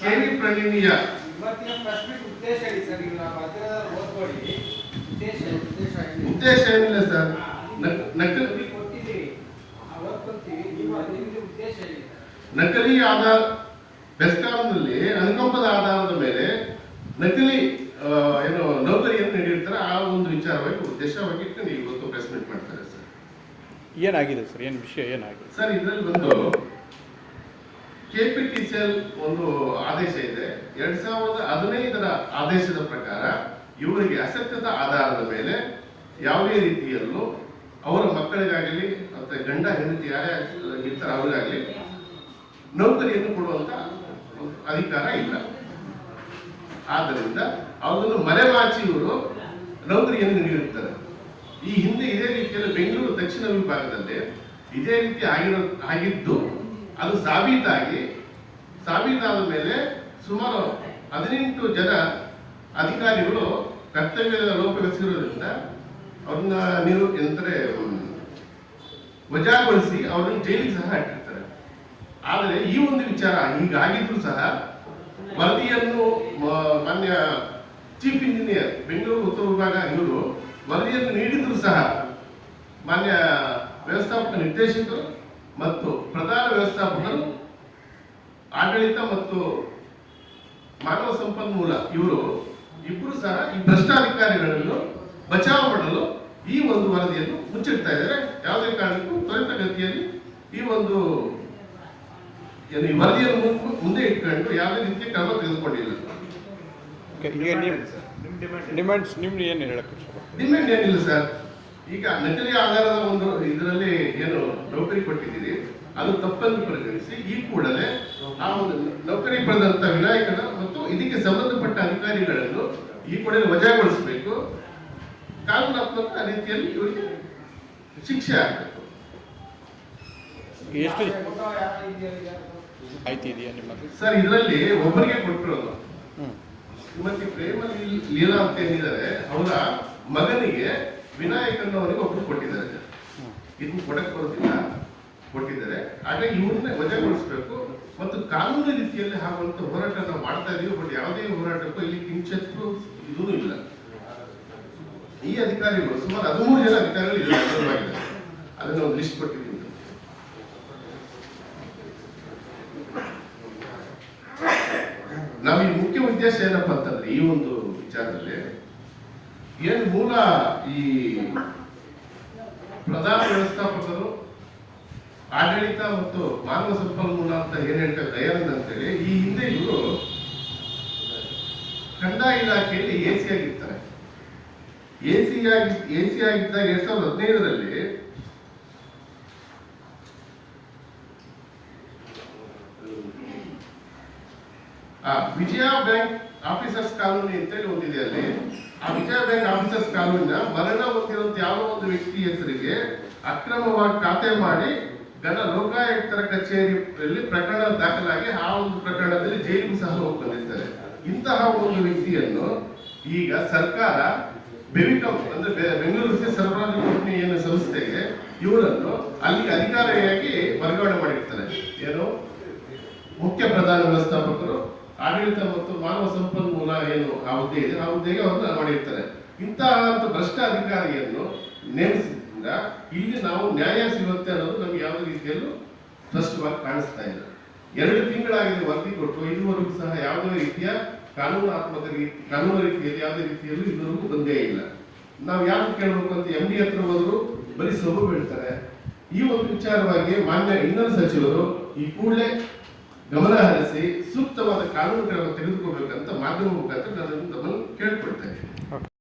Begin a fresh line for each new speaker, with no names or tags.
KV ಪ್ರಣೀಯ
ಇವತ್ತಿನ ಪ್ರಶ್ನೆ ಉದ್ದೇಶ ಇದೆ ಸರ್ ಈಗ ನಾವು ಅದರ ಓದ್ಕೊಳ್ಳಿ. ಉದ್ದೇಶ ಉದ್ದೇಶ
ಉದ್ದೇಶ ಏನಿಲ್ಲ ಸರ್. ನಕ್- ನಕಲಿ
ಕೊಟ್ಟಿದ್ದೀವಿ ನಾವು ಓದ್ಕೊಂತೀವಿ ನಿಮ್ಮ ನಿಮ್ಗೆ ಉದ್ದೇಶ ಇದೆ
ನಕಲಿ ಆಧಾರ ಬೆಸ್ಕಾಂನಲ್ಲಿ ಅನುಕಂಪದ ಆಧಾರದ ಮೇಲೆ ನಕಲಿ ಏನು ನೌಕರಿಯನ್ನು ನೀಡಿರ್ತಾರೆ. ಆ ಒಂದು ವಿಚಾರವಾಗಿ ಉದ್ದೇಶವಾಗಿ ನೀವು ಇವತ್ತು ಪ್ರೆಸ್ ಮೀಟ್ ಮಾಡ್ತಾರೆ ಸರ್.
ಏನಾಗಿದೆ ಸರ್? ಏನು ವಿಷಯ ಏನಾಗಿದೆ?
ಸರ್ ಇದರಲ್ಲಿ ಒಂದು ಎಲ್ ಒಂದು ಆದೇಶ ಇದೆ. ಎರಡ್ ಸಾವಿರದ ಹದಿನೈದರ ಆದೇಶದ ಪ್ರಕಾರ ಇವರಿಗೆ ಅಸತ್ಯದ ಆಧಾರದ ಮೇಲೆ ಯಾವುದೇ ರೀತಿಯಲ್ಲೂ ಅವರ ಮಕ್ಕಳಿಗಾಗಲಿ ಮತ್ತೆ ಗಂಡ ಹೆಂಡತಿ ಯಾರೇ ಇರ್ತಾರೆ ಅವರಿಗಾಗಲಿ ನೌಕರಿಯನ್ನು ಕೊಡುವಂತ ಅಧಿಕಾರ ಇಲ್ಲ. ಆದ್ದರಿಂದ ಅದನ್ನು ಮರೆಮಾಚಿ ಇವರು ನೌಕರಿಯನ್ನು ನೀಡಿರುತ್ತಾರೆ ಈ ಹಿಂದೆ ಇದೇ ರೀತಿಯಲ್ಲಿ ಬೆಂಗಳೂರು ದಕ್ಷಿಣ ವಿಭಾಗದಲ್ಲಿ ಇದೇ ರೀತಿ ಆಗಿರೋ ಆಗಿದ್ದು ಅದು ಸಾಬೀತಾಗಿ, ಸಾಬೀತಾದ ಮೇಲೆ ಸುಮಾರು ಹದಿನೆಂಟು ಜನ ಅಧಿಕಾರಿಗಳು ಕರ್ತವ್ಯದ ಲೋಪವೆಸಗಿರೋದ್ರಿಂದ ಅವ್ರನ್ನ ನೀವು ಎಂದರೆ ವಜಾಗೊಳಿಸಿ ಅವ್ರನ್ನ ಜೈಲಿಗೆ ಸಹ ಹಾಕಿರ್ತಾರೆ. ಆದರೆ ಈ ಒಂದು ವಿಚಾರ ಹೀಗಾಗಿದ್ರು ಸಹ ವರದಿಯನ್ನು ಮಾನ್ಯ ಚೀಫ್ ಇಂಜಿನಿಯರ್, ಬೆಂಗಳೂರು ಉತ್ತರ ವಿಭಾಗ ಇವರು ವರದಿಯನ್ನು ನೀಡಿದ್ರು ಸಹ ಮಾನ್ಯ ವ್ಯವಸ್ಥಾಪಕ ನಿರ್ದೇಶಕರು ಮತ್ತು ಪ್ರಧಾನ ವ್ಯವಸ್ಥಾಪಕರು ಆಡಳಿತ ಮತ್ತು ಮಾನವ ಸಂಪನ್ಮೂಲ ಇವರು ಇಬ್ಬರು ಸಹ ಈ ಭ್ರಷ್ಟಾಧಿಕಾರಿಗಳನ್ನು ಬಚಾವ್ ಮಾಡಲು ಈ ಒಂದು ವರದಿಯನ್ನು ಮುಚ್ಚಿಡ್ತಾ ಇದ್ದಾರೆ. ಯಾವುದೇ ಕಾರಣಕ್ಕೂ ತ್ವರಿತಗತಿಯಲ್ಲಿ ಈ ಒಂದು ಈ ವರದಿಯನ್ನು ಮುಂದೆ ಇಟ್ಕೊಂಡು ಯಾವುದೇ ರೀತಿಯ ಕ್ರಮ ತೆಗೆದುಕೊಂಡಿಲ್ಲ. ಡಿಮ್ಯಾಂಡ್ ಏನಿಲ್ಲ ಸರ್ ಈಗ ನಕಲಿ ಆಧಾರದ ಒಂದು ಕೊಟ್ಟಿದ್ದೀರಿ ಅದು ತಪ್ಪನ್ನು ಪರಿಗಣಿಸಿ ಈ ಕೂಡಲೇ ಆ ಒಂದು ನೌಕರಿ ಪಡೆದಂತ ವಿನಾಯಕನ ಮತ್ತು ಇದಕ್ಕೆ ಸಂಬಂಧಪಟ್ಟ ಅಧಿಕಾರಿಗಳನ್ನು ಈ ಕೂಡಲೇ ವಜಾಗೊಳಿಸಬೇಕು. ಕಾನೂನಾತ್ಮಕ ರೀತಿಯಲ್ಲಿ ಇವರಿಗೆ ಶಿಕ್ಷೆ ಆಗಬೇಕು. ಸರ್ ಇದರಲ್ಲಿ ಒಬ್ಬರಿಗೆ ಕೊಟ್ಟಿರೋದು ಶ್ರೀಮತಿ ಪ್ರೇಮ ಲೀಲಾ ಅಂತ ಏನಿದ್ದಾರೆ ಅವರ ಮಗನಿಗೆ ವಿನಾಯಕನವರಿಗೆ ಒಬ್ಬರು ಕೊಟ್ಟಿದ್ದಾರೆ. ಇದನ್ನು ಕೊಡಕ್ ಬರೋದಿಲ್ಲ. ಕೊಟ್ಟಿದ್ದಾರೆ. ಆದರೆ ಇವ್ರನ್ನ ವಜಾಗೊಳಿಸಬೇಕು. ಮತ್ತು ಕಾನೂನು ರೀತಿಯಲ್ಲಿ ಆಗುವಂತ ಹೋರಾಟ ನಾವು ಮಾಡ್ತಾ ಇದೀವಿ. ಬಟ್ ಯಾವುದೇ ಹೋರಾಟಕ್ಕೂ ಇಲ್ಲಿ ಕಿಂಚತ್ತು ಇದೂ ಇಲ್ಲ. ಈ ಅಧಿಕಾರಿಗಳು, ಸುಮಾರು ಹದಿಮೂರು ಜನ ಅಧಿಕಾರಿಗಳು ಇಲ್ಲಿ ಹಾಜರಾಗಿದ್ದಾರೆ. ಅದನ್ನ ಒಂದು ಲಿಸ್ಟ್ ಕೊಟ್ಟಿದ್ದೀವಿ ನಾವು ಮುಖ್ಯ ಉದ್ದೇಶ ಏನಪ್ಪ ಅಂತಂದ್ರೆ, ಈ ಒಂದು ವಿಚಾರದಲ್ಲಿ ಏನು ಮೂಲ ಈ ಪ್ರಧಾನ ವ್ಯವಸ್ಥಾಪಕರು ಆಡಳಿತ ಮತ್ತು ಮಾನವ ಸಂಪನ್ಮೂಲ ಅಂತ ಏನ್ ಹೇಳ್ತಾರೆ ದಯಾನಂದ್ ಅಂತೇಳಿ, ಈ ಹಿಂದೆ ಇವರು ಕಂದಾಯ ಇಲಾಖೆಯಲ್ಲಿ ಎ ಸಿ ಆಗಿರ್ತಾರೆ. ಎ ಸಿ ಆಗಿ, ಎ ಸಿ ಆಗಿದ್ದಾಗ ಎರಡ್ ಸಾವಿರದ ಹದಿನೈದರಲ್ಲಿ ವಿಜಯ ಬ್ಯಾಂಕ್ ಆಫೀಸರ್ಸ್ ಕಾಲೋನಿ ಅಂತೇಳಿ ಒಂದಿದೆ ಅಲ್ಲಿ. ಆ ವಿಜಯ ಬ್ಯಾಂಕ್ ಆಫೀಸರ್ಸ್ ಕಾನೂನಿನ ಮರಣ ಹೊಂದಿರುವಂತ ಯಾವ ಒಂದು ವ್ಯಕ್ತಿ ಹೆಸರಿಗೆ ಅಕ್ರಮವಾಗಿ ಖಾತೆ ಮಾಡಿ ಗಣ ಲೋಕಾಯುಕ್ತರ ಕಚೇರಿಯಲ್ಲಿ ಪ್ರಕರಣ ದಾಖಲಾಗಿ ಆ ಒಂದು ಪ್ರಕರಣದಲ್ಲಿ ಜೈಲಿಗೆ ಸಹ ಹೋಗಿ ಇಂತಹ ಒಂದು ವ್ಯಕ್ತಿಯನ್ನು ಈಗ ಸರ್ಕಾರ ಬೆವಿಕಂ ಅಂದ್ರೆ ಬೆಂಗಳೂರಿಗೆ ಸರಬರಾಜು ಕಂಪನಿ ಏನು ಸಂಸ್ಥೆಗೆ ಇವರನ್ನು ಅಲ್ಲಿಗೆ ಅಧಿಕಾರಿಯಾಗಿ ವರ್ಗಾವಣೆ ಮಾಡಿರ್ತಾರೆ. ಏನು? ಮುಖ್ಯ ಪ್ರಧಾನ ವ್ಯವಸ್ಥಾಪಕರು, ಆಡಳಿತ ಮತ್ತು ಮಾನವ ಸಂಪನ್ಮೂಲ ಏನು, ಆ ಹುದ್ದೆ ಇದೆ, ಆ ಹುದ್ದೆಗೆ ಮಾಡಿರ್ತಾರೆ. ಇಂತಹ ಒಂದು ಭ್ರಷ್ಟ ಅಧಿಕಾರಿಯನ್ನು ನೇಮಿಸಿದ್ರಿಂದ ಇಲ್ಲಿ ನಾವು ನ್ಯಾಯ ಸಿಗುತ್ತೆ ಅನ್ನೋದು ನಮ್ಗೆ ಯಾವುದೇ ರೀತಿಯಲ್ಲೂ ಸ್ಪಷ್ಟವಾಗಿ ಕಾಣಿಸ್ತಾ ಇಲ್ಲ. ಎರಡು ತಿಂಗಳಾಗಿದೆ ವರದಿ ಕೊಟ್ಟು, ಇದುವರೆಗೂ ಸಹ ಯಾವುದೇ ರೀತಿಯ ಕಾನೂನಾತ್ಮಕ ರೀತಿ ಕಾನೂನು ರೀತಿಯಲ್ಲಿ ಯಾವುದೇ ರೀತಿಯಲ್ಲೂ ಇದುವರೆಗೂ ಬಂದೇ ಇಲ್ಲ. ನಾವು ಯಾರು ಕೇಳಬೇಕು ಅಂತ ಎಂ ಡಿ ಹತ್ರ ಹೋದ್ರು ಬರೀ ಸಬು ಬೀಳ್ತಾರೆ ಈ ಒಂದು ವಿಚಾರವಾಗಿ ಮಾನ್ಯ ಇನ್ನೊಂದು ಸಚಿವರು ಈ ಕೂಡಲೇ ಗಮನ ಹರಿಸಿ ಸೂಕ್ತವಾದ ಕಾನೂನು ಕ್ರಮ ತೆಗೆದುಕೋಬೇಕಂತ ಮಾಧ್ಯಮ ಮುಖಾಂತರ ನಾನು ತಮ್ಮನ್ನು ಕೇಳ್ಕೊಳ್ತೇನೆ